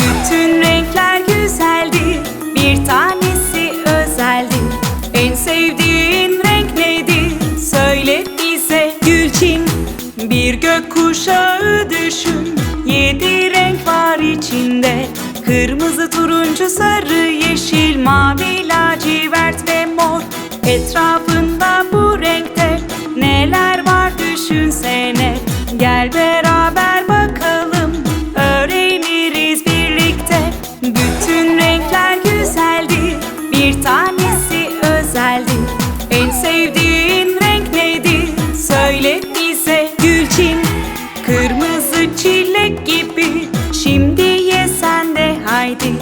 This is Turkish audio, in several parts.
Bütün renkler güzeldir Bir tanesi özeldir En sevdiğin renk nedir? Söyle bize. Gülçin Bir gökkuşağı düşün. Yedi renk var içinde. Kırmızı, turuncu, sarı, yeşil, mavi, lacivert ve mor. Etrafın gibi. Şimdi ye sen de haydi.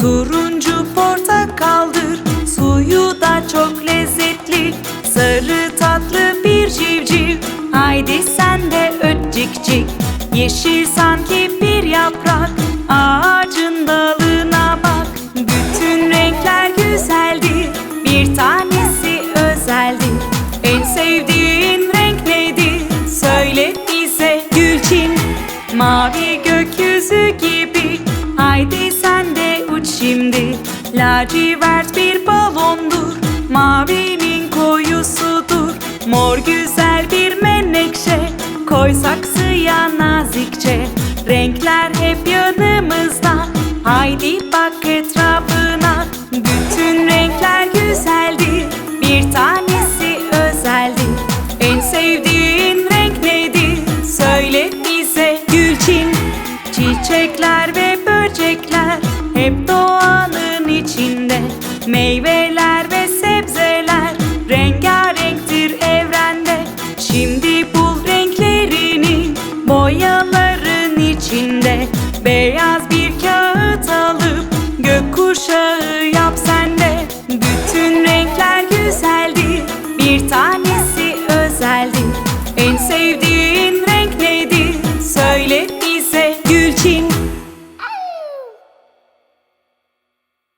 Turuncu portakaldır Suyu da çok lezzetli. Sarı tatlı bir civciv Haydi sen de öt cik cik. Yeşil sanki bir yaprak Ağacın dalına gökyüzü gibi. Haydi sen de uç şimdi. Lacivert bir balondur. Mavinin koyusudur. Mor güzel bir menekşe. Koy saksıya nazikçe. Renkler hep yanımızda ve böcekler Hep doğanın içinde. Meyveler ve sebzeler Rengarenktir evrende. Şimdi bul renklerini Boyaların içinde. Beyaz bir kağıt alıp Gökkuşağı yap sen Bütün renkler güzeldir Bir tanesi özeldir. En sevdiğin